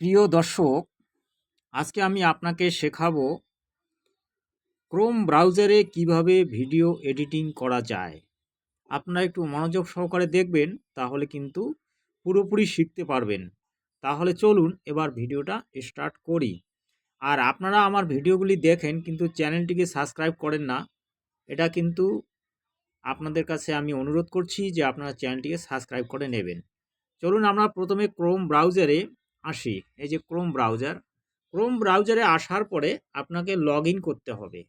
প্রিয় দর্শক, আজকে আমি আপনাকে শেখাবো ক্রোম ব্রাউজারে কীভাবে ভিডিও এডিটিং করা যায়। আপনারা একটু মনোযোগ সহকারে দেখবেন, তাহলে কিন্তু পুরোপুরি শিখতে পারবেন। তাহলে চলুন এবার ভিডিওটা স্টার্ট করি। আর আপনারা আমার ভিডিওগুলি দেখেন, কিন্তু চ্যানেলটিকে সাবস্ক্রাইব করেন না, এটা কিন্তু আপনাদের কাছে আমি অনুরোধ করছি যে আপনারা চ্যানেলটিকে সাবস্ক্রাইব করে নেবেন। চলুন আমরা প্রথমে ক্রোম ব্রাউজারে আসি। এই যে ক্রোম ব্রাউজার ক্রোম ব্রাউজারে আসার পরে আপনাকে লগ করতে হবে।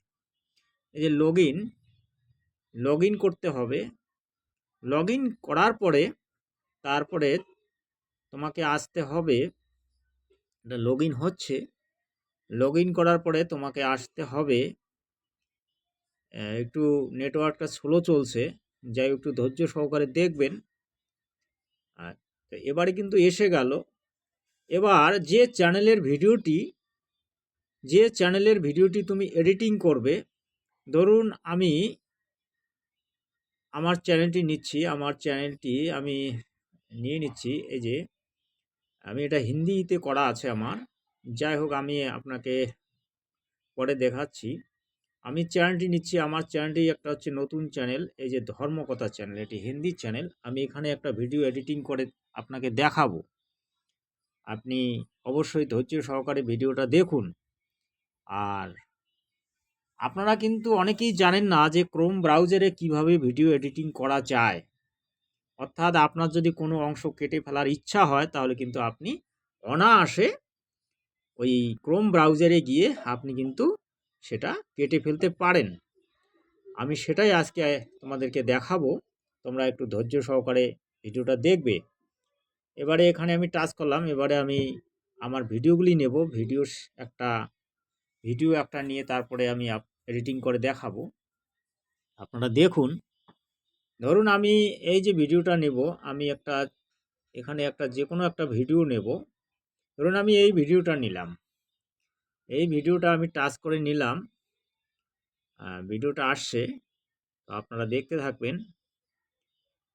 এই যে লগ ইন লগ করতে হবে। লগ করার পরে তারপরে তোমাকে আসতে হবে। এটা লগ ইন হচ্ছে। লগ করার পরে তোমাকে আসতে হবে। একটু নেটওয়ার্কটা স্লো চলছে। যাই একটু ধৈর্য সহকারে দেখবেন। আর এবারে কিন্তু এসে গেল। এবার যে চ্যানেলের ভিডিওটি, যে চ্যানেলের ভিডিওটি তুমি এডিটিং করবে, ধরুন আমি আমার চ্যানেলটি নিচ্ছি, আমার চ্যানেলটি আমি নিয়ে নিচ্ছি, এই যে, আমি এটা হিন্দিতে করা আছে আমার, যাই হোক আমি আপনাকে পরে দেখাচ্ছি। আমি চ্যানেলটি নিচ্ছি, আমার চ্যানেলটি একটা হচ্ছে নতুন চ্যানেল, এই যে ধর্মকথা চ্যানেল, এটি হিন্দি চ্যানেল, আমি এখানে একটা ভিডিও এডিটিং করে আপনাকে দেখাবো। আপনি অবশ্যই ধৈর্য সহকারে ভিডিওটা দেখুন। আর আপনারা কিন্তু অনেকেই জানেন না যে ক্রোম ব্রাউজারে কীভাবে ভিডিও এডিটিং করা যায়। অর্থাৎ আপনার যদি কোনো অংশ কেটে ফেলার ইচ্ছা হয়, তাহলে কিন্তু আপনি অনায়াসে ওই ক্রোম ব্রাউজারে গিয়ে আপনি কিন্তু সেটা কেটে ফেলতে পারেন। আমি সেটাই আজকে তোমাদেরকে দেখাবো। তোমরা একটু ধৈর্য সহকারে ভিডিওটা দেখবে। এবারে এখানে আমি টাচ করলাম, এবারে আমি আমার ভিডিওগুলি নেব। ভিডিও একটা ভিডিও একটা নিয়ে তারপরে আমি এডিটিং করে দেখাবো। আপনারা দেখুন। ধরুন আমি এই যে ভিডিওটা নেব, আমি একটা, এখানে একটা যে কোনো একটা ভিডিও নেব। ধরুন আমি এই ভিডিওটা নিলাম। এই ভিডিওটা আমি টাচ করে নিলাম। ভিডিওটা আসছে। তো আপনারা দেখতে থাকবেন।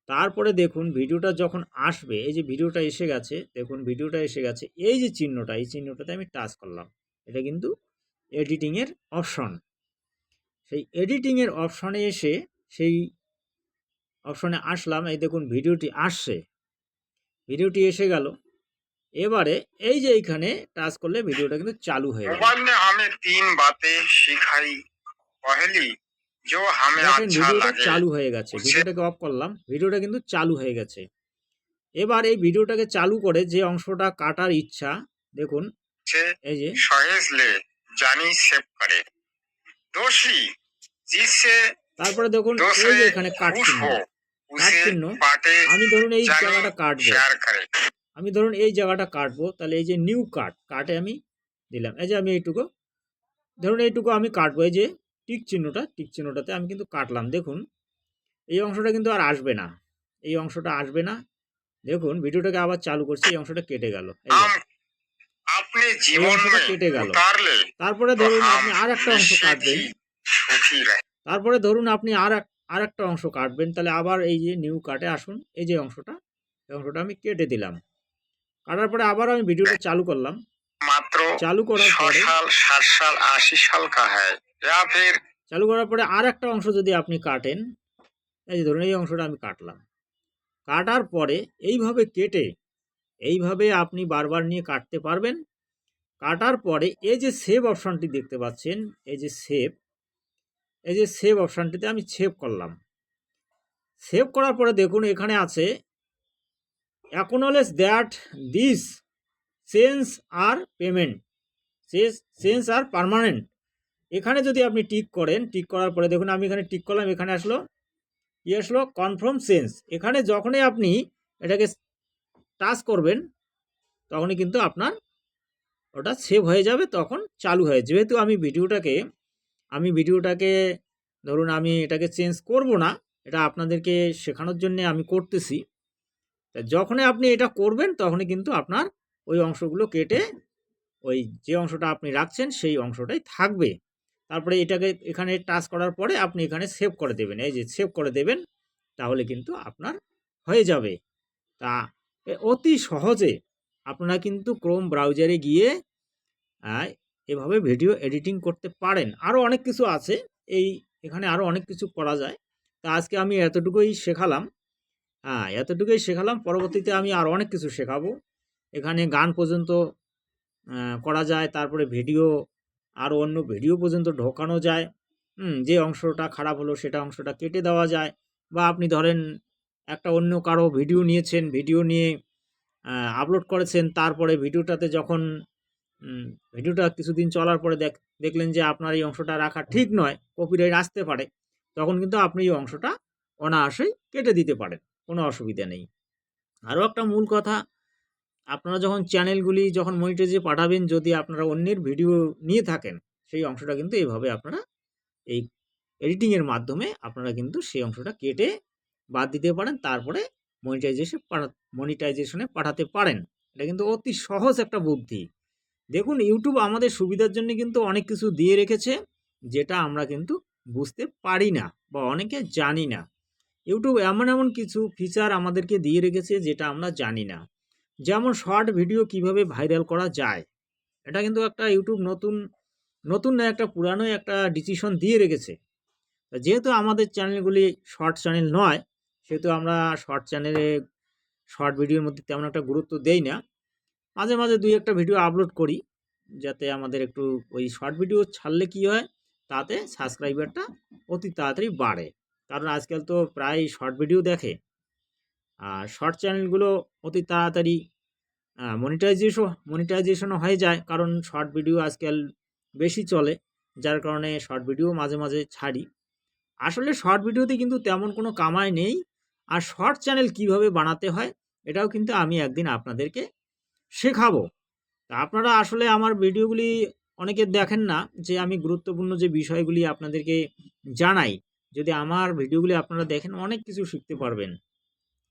তারপরে দেখুন ভিডিওটা যখন আসবে, এই যে ভিডিওটা এসে গেছে, দেখুন ভিডিওটা এসে গেছে, এই যে চিহ্নটা, এই চিহ্নটাতে আমি টাচ করলাম। এটা কিন্তু এডিটিংয়ের অপশন সেই এডিটিংয়ের অপশনে এসে সেই অপশনে আসলাম, এই দেখুন ভিডিওটি আসছে। ভিডিওটি এসে গেল। এবারে এই যে এইখানে টাচ করলে ভিডিওটা কিন্তু চালু হয়ে গেল। আমি তিন বাতে শিখাই, পহেলি আচ্ছা ভিডিওটা চালু হয়ে গেছে। ভিডিওটাকে অফ করলাম। ভিডিওটা কিন্তু চালু হয়ে গেছে। এবার এই ভিডিওটাকে চালু করে যে অংশটা কাটার ইচ্ছা দেখুন এই যে সহেজলে জানি সেভ করে। দোষী জিসে তারপরে দেখুন এই যে এখানে কাট চিহ্ন। কাট চিহ্ন। আমি ধরুন এই জায়গাটা কাটবো। আমি ধরুন এই জায়গাটা কাটবো তাহলে এই যে নিউ কাট কাটে আমি দিলাম। এই যে আমি এইটুকু ধরুন এইটুকু আমি কাটবো। এই যে টিক চিহ্নটা টিক চিহ্নটাতে আমি কিন্তু কাটলাম। দেখুন এই অংশটা কিন্তু আর আসবে না। এই অংশটা আসবে না। দেখুন ভিডিওটাকে আবার চালু করছি এই অংশটা কেটে গেল। আপনি জীবনটা কেটে গেল। তারপরে ধরুন আপনি আর একটা অংশ কাটবেন। তারপরে ধরুন আপনি আর আর একটা অংশ কাটবেন। তাহলে আবার এই যে নিউ কাটে আসুন। এই যে অংশটা এই অংশটা আমি কেটে দিলাম। কাটার পরে আবার আমি ভিডিওটা চালু করলাম। চালু করার সাল ষাট সাল আশি সাল কা হ্যায় ফির চালু করার পরে আর একটা অংশ যদি আপনি কাটেন এই যে ধরুন এই অংশটা আমি কাটলাম। কাটার পরে এইভাবে কেটে এইভাবে আপনি বারবার নিয়ে কাটতে পারবেন। কাটার পরে এই যে সেভ অপশানটি দেখতে পাচ্ছেন এই যে সেভ এই যে সেভ অপশানটিতে আমি সেভ করলাম। সেভ করার পরে দেখুন এখানে আছে acknowledge that this sense R payment. Sense R permanent. এখানে যদি আপনি টিক করেন, টিক করার পরে দেখুন আমি এখানে টিক করলাম, এখানে আসলো। কি আসলো কনফার্ম সেন্স। এখানে যখনই আপনি এটাকে টাচ করবেন, তখনই কিন্তু আপনার ওটা সেভ হয়ে যাবে, তখন চালু হয়ে যেহেতু আমি ভিডিওটাকে আমি ভিডিওটাকে ধরুন আমি এটাকে চেঞ্জ করব না, এটা আপনাদেরকে শেখানোর জন্য আমি করতেছি। যখনই আপনি এটা করবেন, তখনই কিন্তু আপনার ওই অংশগুলো কেটে ওই যে অংশটা আপনি রাখছেন সেই অংশটাই থাকবে। তারপরে এটাকে এখানে টাচ করার পরে আপনি এখানে সেভ করে দেবেন। এই যে সেভ করে দেবেন, তাহলে কিন্তু আপনার হয়ে যাবে। তা অতি সহজে আপনারা কিন্তু ক্রোম ব্রাউজারে গিয়ে এভাবে ভিডিও এডিটিং করতে পারেন। আরও অনেক কিছু আছে। এই এখানে আরও অনেক কিছু করা যায়। তা আজকে আমি এতটুকুই শেখালাম। হ্যাঁ এতটুকুই শেখালাম। পরবর্তীতে আমি আরও অনেক কিছু শেখাবো। এখানে গান পর্যন্ত করা যায়। তারপরে ভিডিও আরও অন্য ভিডিও পর্যন্ত ঢোকানো যায়। যে অংশটা খারাপ হলো সেটা অংশটা কেটে দেওয়া যায়। বা আপনি ধরেন একটা অন্য কারও ভিডিও নিয়েছেন, ভিডিও নিয়ে আপলোড করেছেন, তারপরে ভিডিওটাতে যখন ভিডিওটা কিছুদিন চলার পরে দেখ, দেখলেন যে আপনার এই অংশটা রাখা ঠিক নয় কপিরাইট আসতে পারে, তখন কিন্তু আপনি এই অংশটা অনায়াসেই কেটে দিতে পারেন, কোনো অসুবিধা নেই। আরও একটা মূল কথা আপনারা যখন চ্যানেলগুলি যখন মনিটাইজে পাঠাবেন, যদি আপনারা অন্যের ভিডিও নিয়ে থাকেন, সেই অংশটা কিন্তু এইভাবে আপনারা এই এডিটিংয়ের মাধ্যমে আপনারা কিন্তু সেই অংশটা কেটে বাদ দিতে পারেন, তারপরে মনিটাইজেশন পাঠা মনিটাইজেশনে পাঠাতে পারেন। এটা কিন্তু অতি সহজ একটা বুদ্ধি। দেখুন ইউটিউব আমাদের সুবিধার জন্য কিন্তু অনেক কিছু দিয়ে রেখেছে, যেটা আমরা কিন্তু বুঝতে পারি না বা অনেকে জানি না। ইউটিউব এমন এমন কিছু ফিচার আমাদেরকে দিয়ে রেখেছে, যেটা আমরা জানি না। যেমন শর্ট ভিডিও কীভাবে ভাইরাল করা যায়, এটা কিন্তু একটা ইউটিউব নতুন নতুন না একটা পুরানো একটা ডিসিশন দিয়ে রেখেছে। যেহেতু আমাদের চ্যানেলগুলি শর্ট চ্যানেল নয়, সেহেতু আমরা শর্ট চ্যানেলে শর্ট ভিডিওর মধ্যে তেমন একটা গুরুত্ব দেই না। মাঝে মাঝে দুই একটা ভিডিও আপলোড করি, যাতে আমাদের একটু ওই শর্ট ভিডিও ছাড়লে কি হয়, তাতে সাবস্ক্রাইবারটা অতি তাড়াতাড়ি বাড়ে। কারণ আজকাল তো প্রায় শর্ট ভিডিও দেখে। শর্ট চ্যানেলগুলো অতি তাড়াতাড়ি মনিটাইজেশন মনিটাইজেশনও হয়ে যায়। কারণ শর্ট ভিডিও আজকাল বেশি চলে, যার কারণে শর্ট ভিডিও মাঝে মাঝে ছাড়ি। আসলে শর্ট ভিডিওতে কিন্তু তেমন কোনো কামাই নেই। আর শর্ট চ্যানেল কীভাবে বানাতে হয়, এটাও কিন্তু আমি একদিন আপনাদেরকে শেখাবো। তা আপনারা আসলে আমার ভিডিওগুলি অনেকে দেখেন না, যে আমি গুরুত্বপূর্ণ যে বিষয়গুলি আপনাদেরকে জানাই, যদি আমার ভিডিওগুলি আপনারা দেখেন, অনেক কিছু শিখতে পারবেন।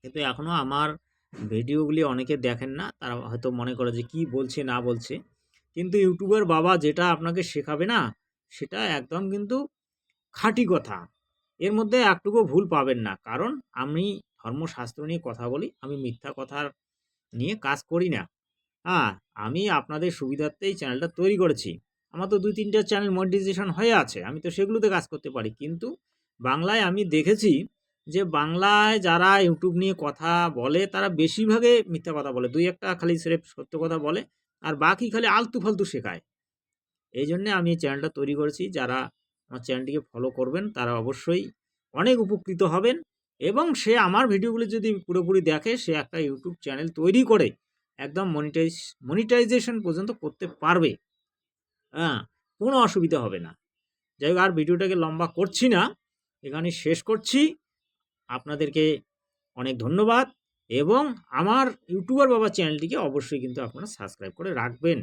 কিন্তু এখনও আমার ভিডিওগুলি অনেকে দেখেন না, তারা হয়তো মনে করে যে কি বলছে, না বলছে। কিন্তু ইউটিউবার বাবা যেটা আপনাকে শেখাবে না, সেটা একদম কিন্তু খাঁটি কথা। এর মধ্যে একটুকু ভুল পাবেন না। কারণ আমি ধর্মশাস্ত্র নিয়ে কথা বলি, আমি মিথ্যা কথার নিয়ে কাজ করি না। হ্যাঁ আমি আপনাদের সুবিধার্থেই চ্যানেলটা তৈরি করেছি। আমার তো দুই তিনটা চ্যানেল মনিটাইজেশন হয়ে আছে, আমি তো সেগুলোতে কাজ করতে পারি। কিন্তু বাংলায় আমি দেখেছি যে বাংলায় যারা ইউটিউব নিয়ে কথা বলে, তারা বেশিরভাগে মিথ্যা কথা বলে। দুই একটা খালি স্রেফ সত্য কথা বলে, আর বাকি খালি আলতু ফালতু শেখায়। এই জন্যে আমি এই চ্যানেলটা তৈরি করেছি। যারা আমার চ্যানেলটিকে ফলো করবেন, তারা অবশ্যই অনেক উপকৃত হবেন। এবং সে আমার ভিডিওগুলি যদি পুরোপুরি দেখে, সে একটা ইউটিউব চ্যানেল তৈরি করে, একদম মনিটাইজ মনিটাইজেশন পর্যন্ত করতে পারবে। হ্যাঁ কোনো অসুবিধা হবে না। যাই হোক, আর ভিডিওটাকে লম্বা করছি না। এখানে শেষ করছি। আপনাদেরকে অনেক ধন্যবাদ এবং আমার ইউটিউবার বাবা চ্যানেলটিকে অবশ্যই কিন্তু আপনারা সাবস্ক্রাইব করে রাখবেন।